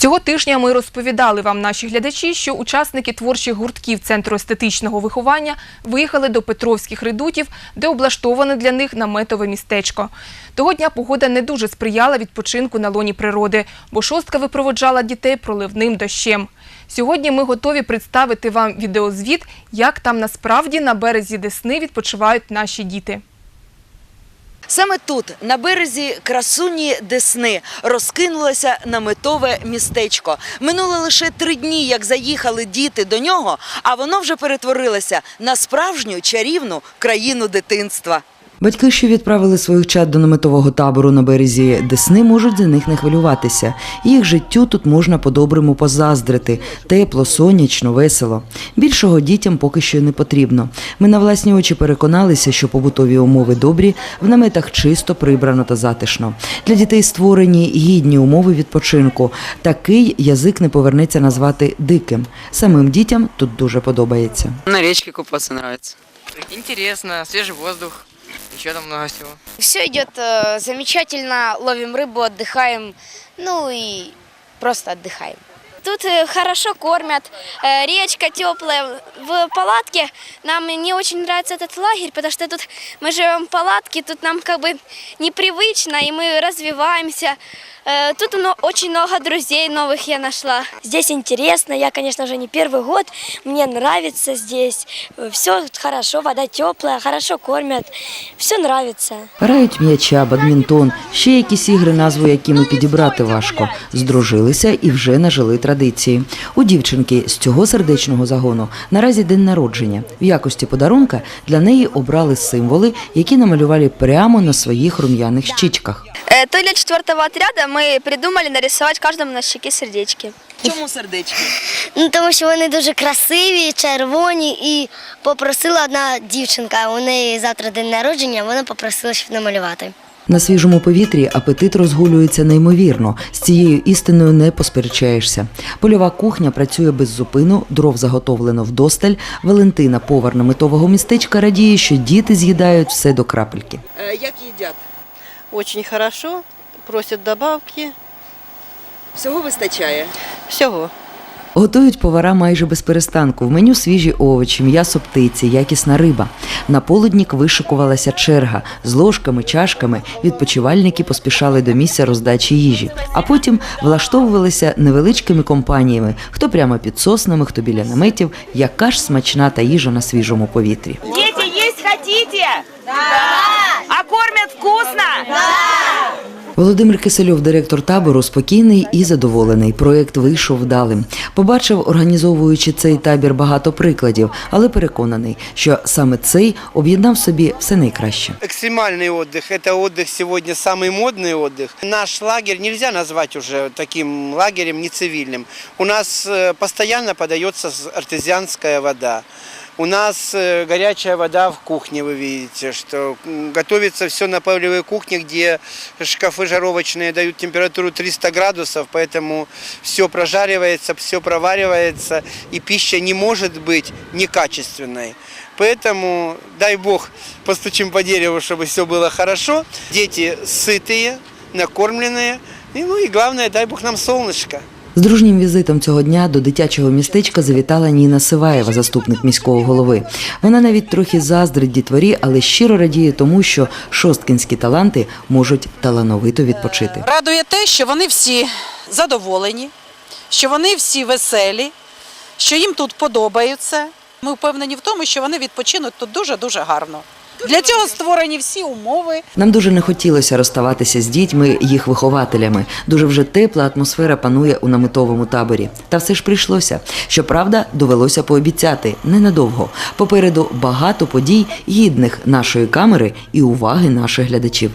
Цього тижня ми розповідали вам, наші глядачі, що учасники творчих гуртків Центру естетичного виховання виїхали до Петровських редутів, де облаштоване для них наметове містечко. Того дня погода не дуже сприяла відпочинку на лоні природи, бо шостка випроводжала дітей проливним дощем. Сьогодні ми готові представити вам відеозвіт, як там насправді на березі Десни відпочивають наші діти. Саме тут, на березі красуні Десни, розкинулося наметове містечко. Минуло лише три дні, як заїхали діти до нього, а воно вже перетворилося на справжню чарівну країну дитинства. Батьки, що відправили своїх чад до наметового табору на березі Десни, можуть за них не хвилюватися. Їх життю тут можна по-доброму позаздрити. Тепло, сонячно, весело. Більшого дітям поки що не потрібно. Ми на власні очі переконалися, що побутові умови добрі, в наметах чисто, прибрано та затишно. Для дітей створені гідні умови відпочинку. Такий язик не повернеться назвати диким. Самим дітям тут дуже подобається. На речке купаться нравится. Интересно, свежий воздух, еще там много всего. Все идет э, замечательно, ловим рыбу, отдыхаем, ну и просто отдыхаем. Тут э, хорошо кормят, э, речка теплая. В палатке нам не очень нравится этот лагерь, потому что тут мы живем в палатке, тут нам как бы непривычно, и мы развиваемся. Э, Тут мно- очень много друзей новых я нашла. Здесь интересно, я, конечно же, не первый год, мне нравится здесь. Все хорошо, вода теплая, хорошо кормят, все нравится. Грають м'яча, бадмінтон, ще якісь ігри, назву якими підібрати важко. Здружилися і вже нажили традиції. У дівчинки з цього сердечного загону наразі день народження. В якості подарунка для неї обрали символи, які намалювали прямо на своїх рум'яних щічках. Э, То для четвертого отряда мы придумали нарисовать каждому на щеке сердечки. Чому сердечки? Ну, тому що вони дуже красиві, червоні, і попросила одна дівчинка. У неї завтра день народження, вона попросила, щоб намалювати. На свіжому повітрі апетит розгулюється неймовірно. З цією істиною не посперечаєшся. Польова кухня працює без зупину, дров заготовлено вдосталь. Валентина, повар наметового містечка, радіє, що діти з'їдають все до крапельки. Е, Як їдять? Очень хорошо, просят добавки, Всього вистачає. всього. Готують повара майже без перестанку. В меню свіжі овочі, м'ясо птиці, якісна риба. На полуднік вишикувалася черга з ложками, чашками. Відпочивальники поспішали до місця роздачі їжі, а потім влаштовувалися невеличкими компаніями, хто прямо під соснами, хто біля наметів. Яка ж смачна та їжа на свіжому повітрі. Дети, есть хотите? Да! А кормят вкусно? Володимир Кисельов, директор табору, спокійний і задоволений. Проєкт вийшов вдалим. Побачив, організовуючи цей табір, багато прикладів, але переконаний, що саме цей об'єднав в собі все найкраще. Экстремальный отдых – это отдых сегодня самый модный отдых. Наш лагерь нельзя назвать уже таким лагерем не цивильным. У нас э, постоянно подается с- артезианская вода. У нас э, горячая вода в кухне, вы видите, что м, готовится все на полевой кухне, где шкафы жаровочные дают температуру 300 градусов, поэтому все прожаривается, все проваривается, и пища не может быть некачественной. Поэтому, дай Бог, постучим по дереву, чтобы все было хорошо. Дети сытые, накормленные. И, ну и главное, дай Бог нам солнышко. З дружнім візитом цього дня до дитячого містечка завітала Ніна Сиваєва, заступник міського голови. Вона навіть трохи заздрить дітворі, але щиро радіє тому, що шосткінські таланти можуть талановито відпочити. Радує те, що вони всі задоволені, що вони всі веселі, що їм тут подобається. Ми впевнені в тому, що вони відпочинуть тут дуже-дуже гарно. Для цього створені всі умови. Нам дуже не хотілося розставатися з дітьми, їх вихователями. Дуже вже тепла атмосфера панує у наметовому таборі. Та все ж прийшлося. Щоправда, довелося пообіцяти ненадовго. Попереду багато подій, гідних нашої камери і уваги наших глядачів.